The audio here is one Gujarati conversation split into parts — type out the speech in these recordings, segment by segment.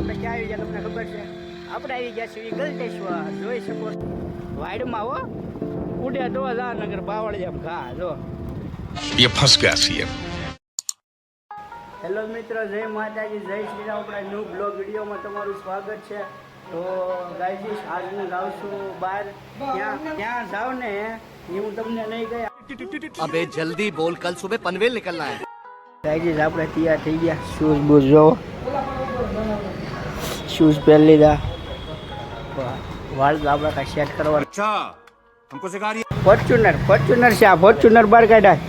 આપણે ક્યાં આવી ગયા તમને ખબર છે? આપણે આવી ગયા છીએ ગલતેશ્વર. જોઈ શકો વાઈડમાં હો. ઉડે દો જાનગર બાવળિયા ઘા જો. યે હેલો મિત્રો જય માતાજી જય શ્રી રામ આપણા ન્યૂ બ્લોગ વિડીયોમાં તમારું સ્વાગત છે. તો ગાયજી આજ હું જાઉં છું બહાર ત્યાં ત્યાં જાવ ને? એ હું તમને નહીં ગયા અબે જલ્દી બોલ કલ સુબહ પનવેલ નીકળના હે. ગાયજી આપણે તૈયાર થઈ ગયા. શૂઝ બૂઝ જોવો શૂઝ પહેરી લીધા વાળ તો આપણે કાંઈ સેટ કરવા अच्छा हमको सिखा रही ફોર્ચ્યુનર ફોર્ચ્યુનર છે આ ફોર્ચ્યુનર બહાર કાઢ્યા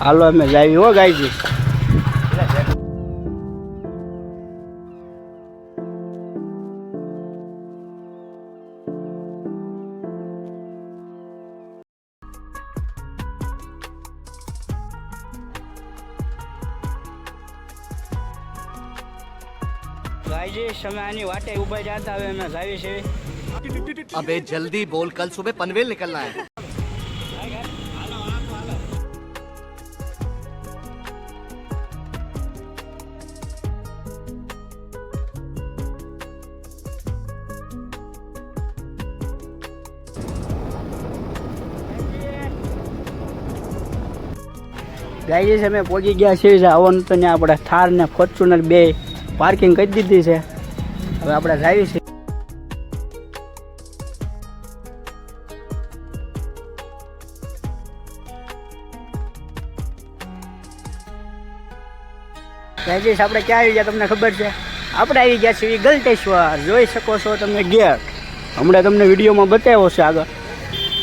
હાલો અમે જાવી હો ગાયજી ગાયજી અમે આની વાટે ઊભા જાતા હવે અમે જાવી છે. બોલ કલ સુબહ પનવેલ નીકળના હે. ગાઈઝ અમે પહોંચી ગયા છીએ આવવાનું તો ને આપણે થાર ને ફોર્ચ્યુનર બે પાર્કિંગ કરી દીધી છે. હવે આપણે જાવી છીએ. રાજેશ આપણે ક્યાં આવી ગયા તમને ખબર છે? આપણે આવી ગયા છીએ ગલટેશ્વર જોઈ શકો છો તમે ગેટ હમણાં તમને વિડીયોમાં બતાવ્યો છે આગળ.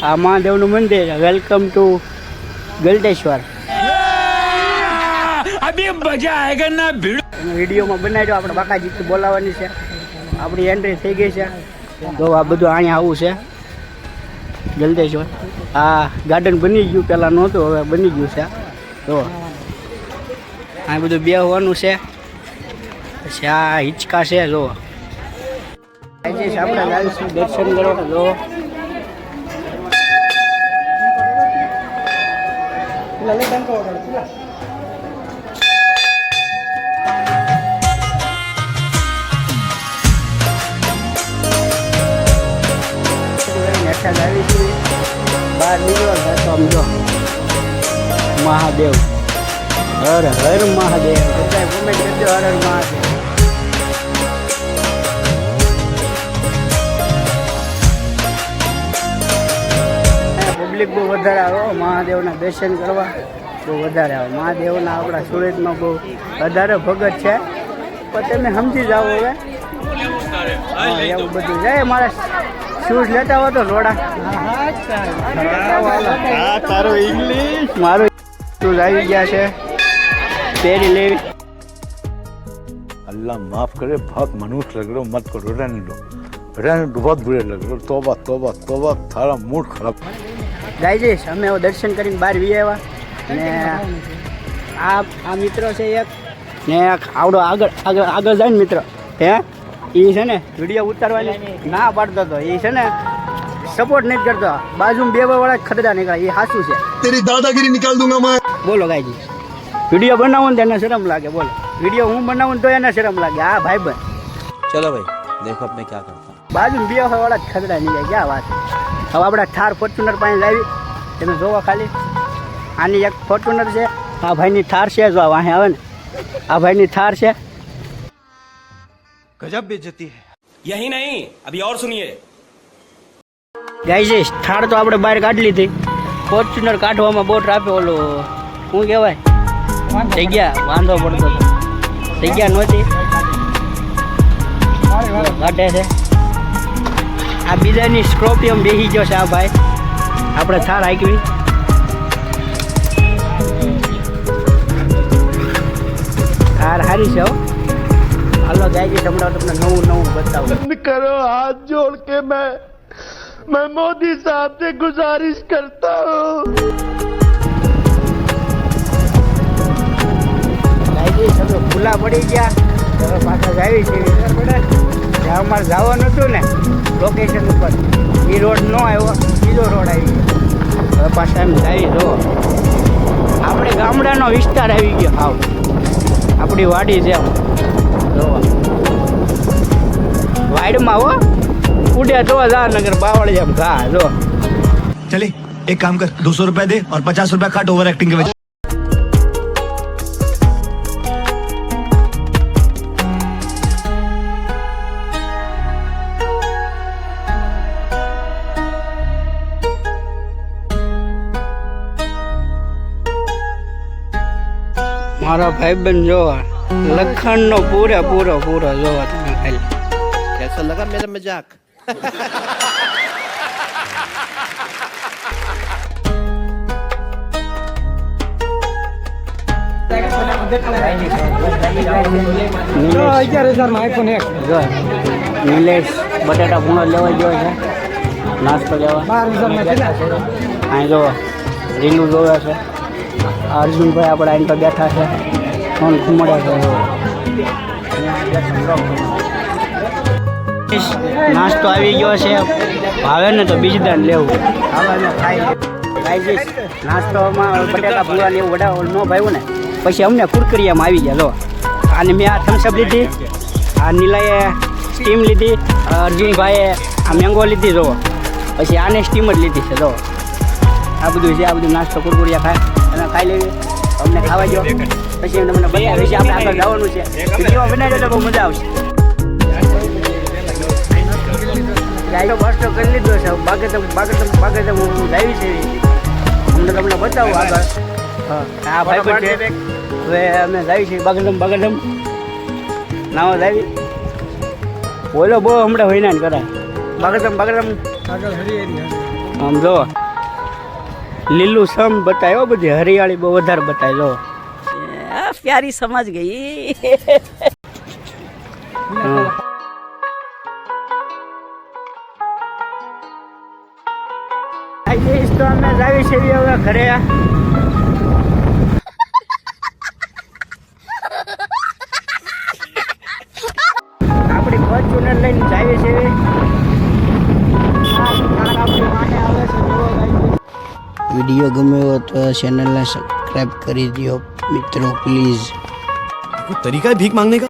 આ મહાદેવનું મંદિર. વેલકમ ટુ ગલટેશ્વર મજા ભીડ તમે વિડીયોમાં બનાવ્યો, આપણે બાકાજીથી બોલાવવાની છે. આપણી એન્ટ્રી થઈ ગઈ છે. તો આ બધું અહીંયા આવું છે. જલ્દેશ્વર આ ગાર્ડન બની ગયું પહેલાં નહોતું, હવે બની ગયું છે. તો આ બધું બે હોવાનું છે. પછી આ હિંચકા છે, જો. આજે આપણે લાવીશું દર્શન કરો જો. બહાર નીકળો તો સમજો મહાદેવ. હર હર મહાદેવ. બધા કોમેન્ટ કરજો હર હર મહાદેવ. પબ્લિક બહુ વધારે આવો મહાદેવના દર્શન કરવા. બહુ વધારે આવે મહાદેવના આપણા સુરતમાં બહુ વધારે ભગત છે પણ તમે સમજી જાઓ હવે હા, એવું બધું જાય મારા શૂઝ લેતા હો તો થોડા હા તારો ઇંગ્લિશ મારો શૂઝ આવી ગયા છે પહેરી લેવી अल्लाह माफ करे बहुत मनुष्य लग रहे हो मत करो रहने दो रहने दो बहुत बुरे लग रहे हो तोबा तोबा तोबा थारा मूड खराब ગાયજીશ અમે હવે દર્શન કરીને બહાર વી આવ્યા ને આ આ મિત્ર છે એક. ને આવડો આગળ આગળ આગળ જાય ને મિત્ર. હે? એ છે ને વીડિયો ઉતારવાની ના પાડતો હતો એ છે ને સપોર્ટ નહીં કરતો. બાજુમાં બે વાળા ખતરા નીકળે. એ સાચું છે. તેરી દાદાગીરી નિકાલ દઉંગા मैं બોલો ગાયજી. વીડિયો બનાવો ને એને શરમ લાગે. બોલો. વીડિયો હું બનાવું તો એને શરમ લાગે. આ ભાઈ ભાઈ ચલો ભાઈ દેખો આપણે ક્યાં કરતા. બાજુમાં બે વાળા ખતરા નીકળે. ક્યાં વાત? હવે આપણે થાર ફોર્ચ્યુનર પાણી લાવી તમે જોવા ખાલી. આની એક ફોર્ચ્યુનર છે આ ભાઈની થાર છે જો વાહે આવે ને આ ભાઈની થાર છે ગજબ બેજતી હે યહી નહીં અભી ઓર સુનિયે ગાઈઝ થાર તો આપણે બહાર કાઢી લીધી ફોર્ચ્યુનર કાઢવામાં બહુ ટ્રાફિક ઓલો શું કહેવાય જગ્યા વાંધો પડતો હતો જગ્યા નહોતી કાઢે છે આ બીજાની સ્કોર્પિયો બેસી ગયો છે આ ભાઈ આપણે થાર હાંકવી થાર હારી છે હો હાલો ગાય છે હમણાં તમને નવું નવું બતાવું करो हाथ जोड़ के मैं मैं मोदी साहब से गुजारिश करता हूँ ગાયજી તમે ખુલ્લા પડી ગયા હવે પાછા જાવી છે ખબર પડે જ્યાં અમારે જવાનું હતું ને લોકેશન ઉપર એ રોડ ન આવ્યો બીજો રોડ આવી ગયો હવે પાછા એમ જાવી જો આપણે ગામડાનો વિસ્તાર આવી ગયો હાવ આપણી વાડી છે વાડમાં હો. ઉડ્યા જોવા જાનગર બાવળ જેમ ઘા, જો. ચલી, એક કામ કર 200 રૂપિયા દે और 50 રૂપિયા કાટ ઓવર એક્ટિંગ કે મારા ભાઈ ભાઈબંધ જોવા. લખણનો પૂરે પૂરો પૂરો જોવા તમે ખાલી. કેસા લગા મેરા મજાક બટાટા ભૂણો લેવા ગયો છે. નાસ્તો લેવા. બાર હજારમાં અહીં જો જોવે છે. અર્જુનભાઈ આપણે અહીં તો બેઠા છે. ફોન ખુમડ્યા છે? નાસ્તો આવી ગયો છે. ભાવે ને તો બીજ દાન લેવું. નાસ્તોમાં બટાકા ને એવું વડા ન ભાવ્યું ને, પછી અમને કુરકરિયામાં આવી ગયા જો અને મેં આ થમ્સઅપ લીધી. આ નીલાએ સ્ટીમ લીધી. અર્જુનભાઈએ આ મેંગો લીધી જો પછી આને સ્ટીમ જ લીધી છે જો આ બધું છે, આ બધું નાસ્તો કુરકુરિયા ખાય. અને ખાઈ લેવી. અમને ખાવા જો પછી એમને મને બતાવે છે આપણે આગળ જવાનું છે. વીડિયો બનાવી તો બહુ મજા આવશે. ગાયો બસ તો કરી લીધો છે. બાગેતમ બાકી બાગેતમ હું લાવી છે અમને તમને બતાવું આગળ. હા. ભાઈ પણ હવે અમે લાવી છે બાગેતમ બાગેતમ નાવા લાવી બોલો બહુ હમણાં હોય ને કરાય બાગેતમ હરી આમ જો લીલું સમ બતાવ્યો બધી હરિયાળી બહુ વધારે બતાવ્યો પ્યારી સમજ ગઈ. તો અમે જાવી છે હવે ઘરે. આપણી ફોર્ચ્યુનર લઈને જાવી છે વીડિયો ગમ્યો હોય તો ચેનલને સબસ્ક્રાઈબ કરી દો મિત્રો પ્લીઝ તરીકા ભીખ માંગને